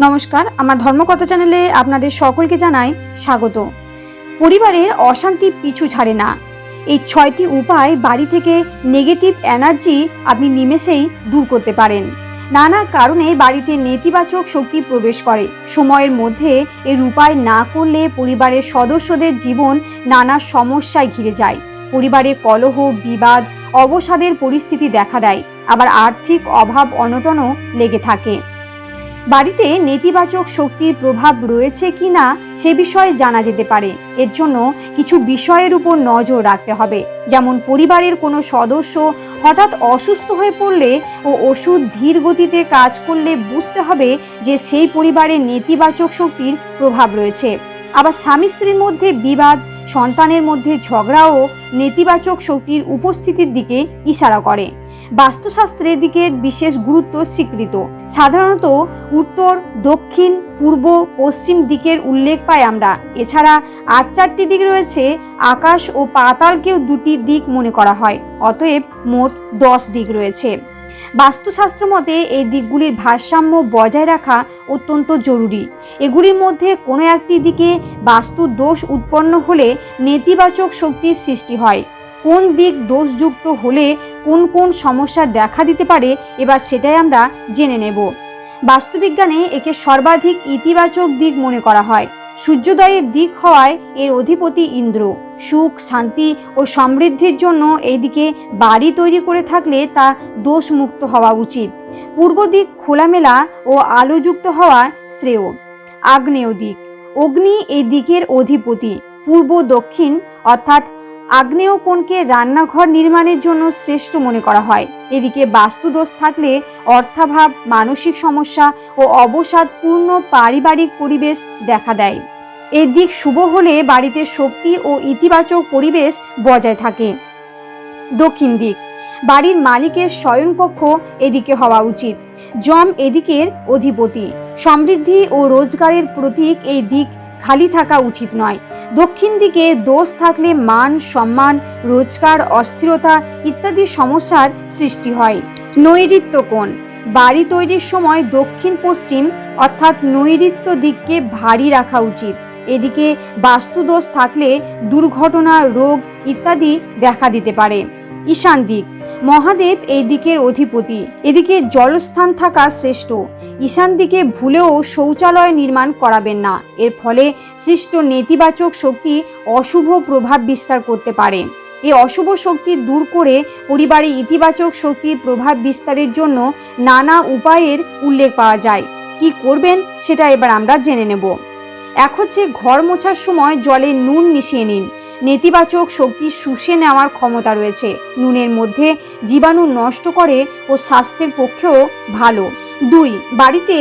নমস্কার, আমার ধর্মকথা চ্যানেলে আপনাদের সকলকে জানাই স্বাগত। পরিবারের অশান্তি পিছু ছাড়ে না। এই ছয়টি উপায় বাড়ি থেকে নেগেটিভ এনার্জি আপনি নিমেষেই দূর করতে পারেন। নানা কারণে বাড়িতে নেতিবাচক শক্তি প্রবেশ করে। সময়ের মধ্যে এর উপায় না করলে পরিবারের সদস্যদের জীবন নানা সমস্যায় ঘিরে যায়। পরিবারে কলহ, বিবাদ, অবসাদের পরিস্থিতি দেখা দেয়। আবার আর্থিক অভাব, অনটনও লেগে থাকে। বাড়িতে নেতিবাচক শক্তির প্রভাব রয়েছে কি না সে বিষয়ে জানা যেতে পারে। এর জন্য কিছু বিষয়ের উপর নজর রাখতে হবে। যেমন পরিবারের কোনো সদস্য হঠাৎ অসুস্থ হয়ে পড়লে ও ওষুধ ধীর গতিতে কাজ করলে বুঝতে হবে যে সেই পরিবারে নেতিবাচক শক্তির প্রভাব রয়েছে। আবার স্বামী স্ত্রীর মধ্যে বিবাদ, সন্তানের মধ্যে ঝগড়াও নেতিবাচক শক্তির উপস্থিতির দিকে ইশারা করে। বাস্তুশাস্ত্রের দিকে বিশেষ গুরুত্ব স্বীকৃত। সাধারণত উত্তর, দক্ষিণ, পূর্ব, পশ্চিম দিকের উল্লেখ পাই আমরা। এছাড়া আর চারটি দিক রয়েছে, আকাশ ও পাতালকেও দুটি দিক মনে করা হয়, অতএব মোট দশ দিক রয়েছে। বাস্তুশাস্ত্র মতে এই দিকগুলির ভারসাম্য বজায় রাখা অত্যন্ত জরুরি। এগুলির মধ্যে কোনো একটি দিকে বাস্তু দোষ উৎপন্ন হলে নেতিবাচক শক্তির সৃষ্টি হয়। কোন দিক দোষযুক্ত হলে কোন কোন সমস্যা দেখা দিতে পারে এবার সেটাই আমরা জেনে নেব। বাস্তুবিজ্ঞানে একে সর্বাধিক ইতিবাচক দিক মনে করা হয়। সূর্যোদয়ের দিক হওয়ায় এর অধিপতি ইন্দ্র। সুখ, শান্তি ও সমৃদ্ধির জন্য এইদিকে বাড়ি তৈরি করে থাকলে তা দোষমুক্ত হওয়া উচিত। পূর্ব দিক খোলামেলা ও আলোযুক্ত হওয়া শ্রেয়। আগ্নেয় দিক। অগ্নি এই দিকের অধিপতি। পূর্ব দক্ষিণ, অর্থাৎ আগ্নেয় কোণকে রান্নাঘর নির্মাণের জন্য শ্রেষ্ঠ মনে করা হয়। এদিকে বাস্তুদোষ থাকলে অর্থাভাব, মানসিক সমস্যা ও অবসাদপূর্ণ পারিবারিক পরিবেশ দেখা দেয়। এই দিক শুভ হলে বাড়িতে শক্তি ও ইতিবাচক পরিবেশ বজায় থাকে। দক্ষিণ দিক, বাড়ির মালিকের শয়নকক্ষ এদিকে হওয়া উচিত। জম এদিকের অধিপতি। সমৃদ্ধি ও রোজগারের প্রতীক এই দিক খালি থাকা উচিত নয়। দক্ষিণ দিকে দোষ থাকলে মান, সম্মান, রোজগার, অস্থিরতা ইত্যাদি সমস্যার সৃষ্টি হয়। নৈরিত্য কোণ। বাড়ি তৈরির সময় দক্ষিণ পশ্চিম অর্থাৎ নৈরিত্য দিককে ভারী রাখা উচিত। এদিকে বাস্তুদোষ থাকলে দুর্ঘটনা, রোগ ইত্যাদি দেখা দিতে পারে। ঈশান দিক। মহাদেব এই দিকের অধিপতি। এদিকে জলস্থান থাকা শ্রেষ্ঠ। ঈশান দিকে ভুলেও শৌচালয় নির্মাণ করাবেন না। এর ফলে সৃষ্ট নেতিবাচক শক্তি অশুভ প্রভাব বিস্তার করতে পারে। এই অশুভ শক্তি দূর করে পরিবারে ইতিবাচক শক্তির প্রভাব বিস্তারের জন্য নানা উপায়ের উল্লেখ পাওয়া যায়। কি করবেন সেটা এবার আমরা জেনে নেব। এক হচ্ছে ঘর মোছার সময় জলে নুন মিশিয়ে নিন। নেতিবাচক শক্তি শুষে নেওয়ার ক্ষমতা রয়েছে। নুনের মধ্যে জীবাণু নষ্ট করে ও স্বাস্থ্যের পক্ষেও ভালো। দুই, বাড়িতে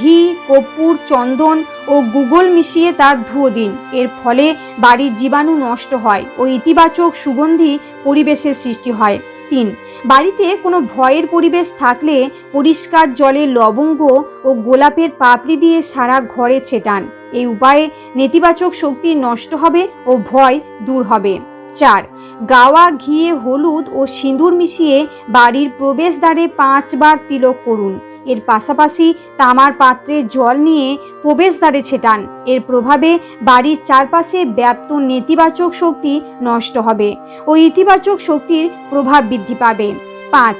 ঘি, কর্পূর, চন্দন ও গুগল মিশিয়ে তার ধুয়ো দিন। এর ফলে বাড়ির জীবাণু নষ্ট হয় ও ইতিবাচক সুগন্ধি পরিবেশের সৃষ্টি হয়। তিন বাড়িতে কোনো ভয়ের পরিবেশ থাকলে পরিষ্কার জলে লবঙ্গ ও গোলাপের পাপড়ি দিয়ে সারা ঘরে ছেটান। এই উপায়ে নেতিবাচক শক্তি নষ্ট হবে ও ভয় দূর হবে। চার, গাওয়া, ঘিয়ে, হলুদ ও সিঁদুর মিশিয়ে বাড়ির প্রবেশদ্বারে পাঁচবার তিলক করুন। এর পাশাপাশি তামার পাত্রে জল নিয়ে প্রবেশদ্বারে ছেটান। এর প্রভাবে বাড়ির চারপাশে ব্যাপ্ত নেতিবাচক শক্তি নষ্ট হবে ও ইতিবাচক শক্তির প্রভাব বৃদ্ধি পাবে। পাঁচ,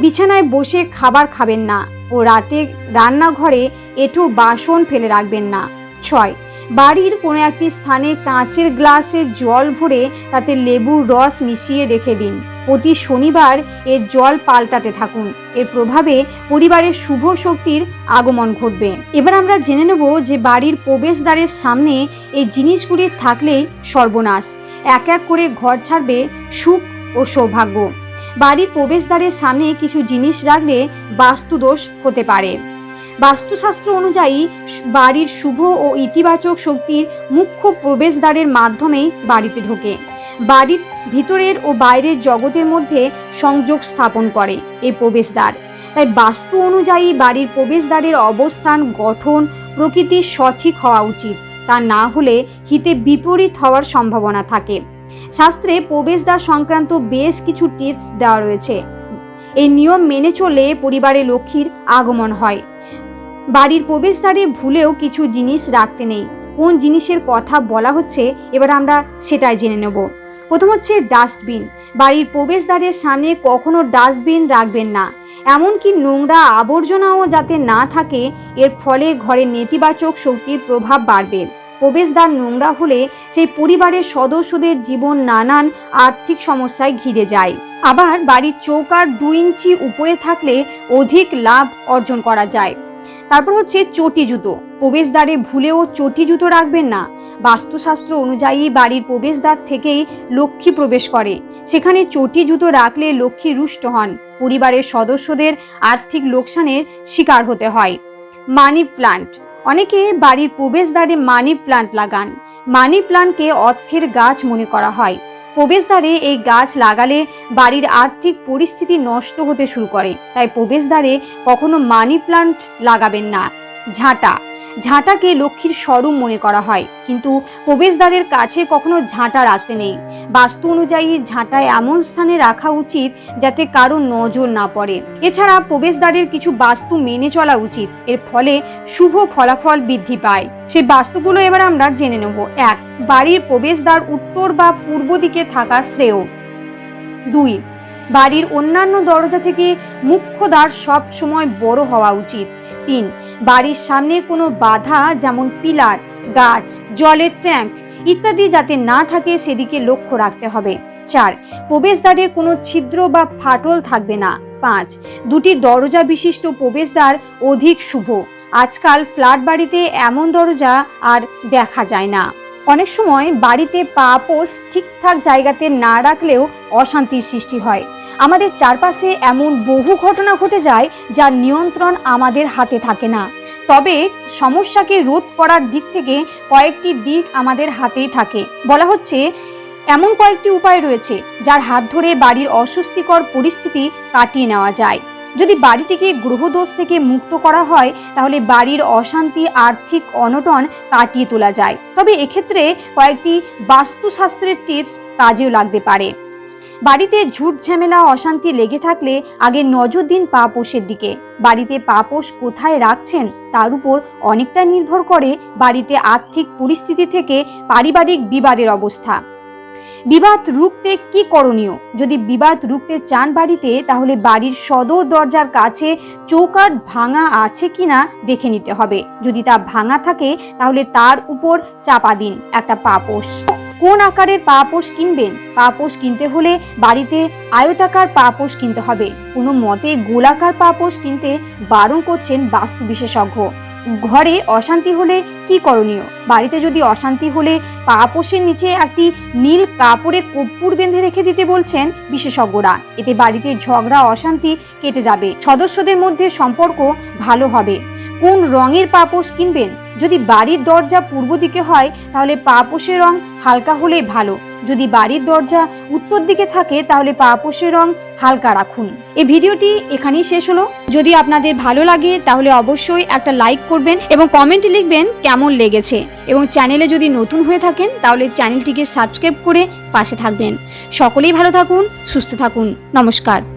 বিছানায় বসে খাবার খাবেন না ও রাতে রান্নাঘরে এটু বাসন ফেলে রাখবেন না। ছয় বাড়ির কোনো একটি স্থানে কাঁচের গ্লাসে জল ভরে তাতে লেবুর রস মিশিয়ে রেখে দিন। প্রতি শনিবার এর জল পাল্টাতে থাকুন। এর প্রভাবে পরিবারের শুভ শক্তির আগমন ঘটবে। এবার আমরা জেনে নেব যে বাড়ির প্রবেশদ্বারের সামনে এই জিনিসগুলি থাকলেই সর্বনাশ। এক এক করে ঘর ছাড়বে সুখ ও সৌভাগ্য। বাড়ির প্রবেশদ্বারের সামনে কিছু জিনিস রাখলে বাস্তুদোষ হতে পারে। বাস্তুশাস্ত্র অনুযায়ী বাড়ির শুভ ও ইতিবাচক শক্তির মুখ্য প্রবেশদ্বারের মাধ্যমেই বাড়িতে ঢোকে। বাড়ির ভিতরের ও বাইরের জগতের মধ্যে সংযোগ স্থাপন করে এই প্রবেশদ্বার। তাই বাস্তু অনুযায়ী বাড়ির প্রবেশদ্বারের অবস্থান, গঠন প্রকৃতির সঠিক হওয়া উচিত। তা না হলে হিতে বিপরীত হওয়ার সম্ভাবনা থাকে। শাস্ত্রে প্রবেশদ্বার সংক্রান্ত বেশ কিছু টিপস দেওয়া রয়েছে। এই নিয়ম মেনে চললে পরিবারে লক্ষ্মীর আগমন হয়। বাড়ির প্রবেশদ্বারে ভুলেও কিছু জিনিস রাখতে নেই। কোন জিনিসের কথা বলা হচ্ছে, এবার আমরা সেটাই জেনে নেব। প্রথম হচ্ছে ডাস্টবিন। বাড়ির প্রবেশদ্বারের সামনে কখনো ডাস্টবিন রাখবেন না। এমনকি নোংরা আবর্জনাও যাতে না থাকে, এর ফলে ঘরে নেতিবাচক শক্তির প্রভাব বাড়বে। প্রবেশদ্বার নোংরা হলে সেই পরিবারের সদস্যদের জীবন নানান আর্থিক সমস্যায় ঘিরে যায়। আবার বাড়ির চৌকার দু ইঞ্চি উপরে থাকলে অধিক লাভ অর্জন করা যায়। তারপর হচ্ছে চটি জুতো। প্রবেশদ্বারে ভুলেও চটি জুতো রাখবেন না। বাস্তুশাস্ত্র অনুযায়ী বাড়ির প্রবেশদ্বার থেকেই লক্ষ্মী প্রবেশ করে। সেখানে চটি জুতো রাখলে লক্ষ্মী রুষ্ট হন। পরিবারের সদস্যদের আর্থিক লোকসানের শিকার হতে হয়। Money plant. অনেকে বাড়ির প্রবেশদ্বারে মানি প্লান্ট লাগান। মানি প্লান্টকে অর্থের গাছ মনে করা হয়। প্রবেশদ্বারে এই গাছ লাগালে বাড়ির আর্থিক পরিস্থিতি নষ্ট হতে শুরু করে। তাই প্রবেশদ্বারে কখনো মানি প্লান্ট লাগাবেন না। ঝাঁটা ঝাঁটাকে লক্ষ্মীর স্বরূপ মনে করা হয়। কিন্তু প্রবেশদ্বারের কাছে কখনো ঝাঁটা রাখতে নেই। বাস্তু অনুযায়ী ঝাঁটা এমন স্থানে রাখা উচিত যাতে কারও নজর না পড়ে। এছাড়া প্রবেশদ্বারের কিছু বাস্তু মেনে চলা উচিত। এর ফলে শুভ ফলাফল বৃদ্ধি পায়। সে বাস্তুগুলো এবার আমরা জেনে নেব। এক, বাড়ির প্রবেশদ্বার উত্তর বা পূর্ব দিকে থাকা শ্রেয়। দুই, বাড়ির অন্যান্য দরজা থেকে মুখ্য দ্বার সব সময় বড় হওয়া উচিত। তিন। বাড়ির সামনে কোনো বাধা যেমন পিলার, গাছ, জলের ট্যাঙ্ক ইত্যাদি যাতে না থাকে সেদিকে লক্ষ্য রাখতে হবে। চার প্রবেশদ্বারে কোনো ছিদ্র বা ফাটল থাকবে না। পাঁচ, দুটি দরজা বিশিষ্ট প্রবেশদ্বার অধিক শুভ। আজকাল ফ্ল্যাট বাড়িতে এমন দরজা আর দেখা যায় না। অনেক সময় বাড়িতে পা পোষ ঠিকঠাক জায়গাতে না রাখলেও অশান্তির সৃষ্টি হয়। আমাদের চারপাশে এমন বহু ঘটনা ঘটে যায় যার নিয়ন্ত্রণ আমাদের হাতে থাকে না। তবে সমস্যাকে রোধ করার দিক থেকে কয়েকটি দিক আমাদের হাতেই থাকে। বলা হচ্ছে, এমন কয়েকটি উপায় রয়েছে যার হাত ধরে বাড়ির অস্বস্তিকর পরিস্থিতি কাটিয়ে নেওয়া যায়। যদি বাড়িটিকে গ্রহদোষ থেকে মুক্ত করা হয়, তাহলে বাড়ির অশান্তি আর্থিক অনটন কাটিয়ে তোলা যায়। তবে এক্ষেত্রে কয়েকটি বাস্তুশাস্ত্রের টিপস কাজেও লাগতে পারে। বাড়িতে ঝুট ঝামেলা অশান্তি লেগে থাকলে আগে নজর দিন পাপোষের দিকে। বাড়িতে পাপোষ কোথায় রাখছেন তার উপর অনেকটা নির্ভর করে বাড়িতে আর্থিক পরিস্থিতি থেকে পারিবারিক বিবাদের অবস্থা। বিবাদ রুখতে কি করণীয়? যদি বিবাদ রুখতে চান বাড়িতে, তাহলে বাড়ির সদর দরজার কাছে চৌকাঠ ভাঙা আছে কিনা দেখে নিতে হবে। যদি তা ভাঙা থাকে, তাহলে তার উপর চাপা দিন একটা পাপোশ। কোন আকারের পাপোশ কিনবেন? পাপোশ কিনতে হলে বাড়িতে আয়তাকার পাপোশ কিনতে হবে। কোনো মতে গোলাকার পাপোশ কিনতে বারণ করছেন বাস্তু বিশেষজ্ঞ। ঘরে অশান্তি হলে কি করণীয়? বাড়িতে যদি অশান্তি হলে পাপোশের নিচে একটি নীল কাপড়ে কর্পূর বেঁধে রেখে দিতে বলছেন বিশেষজ্ঞরা। এতে বাড়িতে ঝগড়া, অশান্তি কেটে যাবে। সদস্যদের মধ্যে সম্পর্ক ভালো হবে। কোন রঙের পাপোশ কিনবেন? যদি বাড়ির দরজা পূর্ব দিকে হয়, তাহলে পাপোশের রং হালকা হলেই ভালো। যদি বাড়ির দরজা উত্তর দিকে থাকে, তাহলে পাপোশের রং হালকা রাখুন। এই ভিডিওটি এখানেই শেষ হলো। যদি আপনাদের ভালো লাগে, তাহলে অবশ্যই একটা লাইক করবেন এবং কমেন্টে লিখবেন কেমন লেগেছে। এবং চ্যানেলে যদি নতুন হয়ে থাকেন, তাহলে চ্যানেলটিকে সাবস্ক্রাইব করে পাশে থাকবেন। সকলেই ভালো থাকুন, সুস্থ থাকুন। নমস্কার।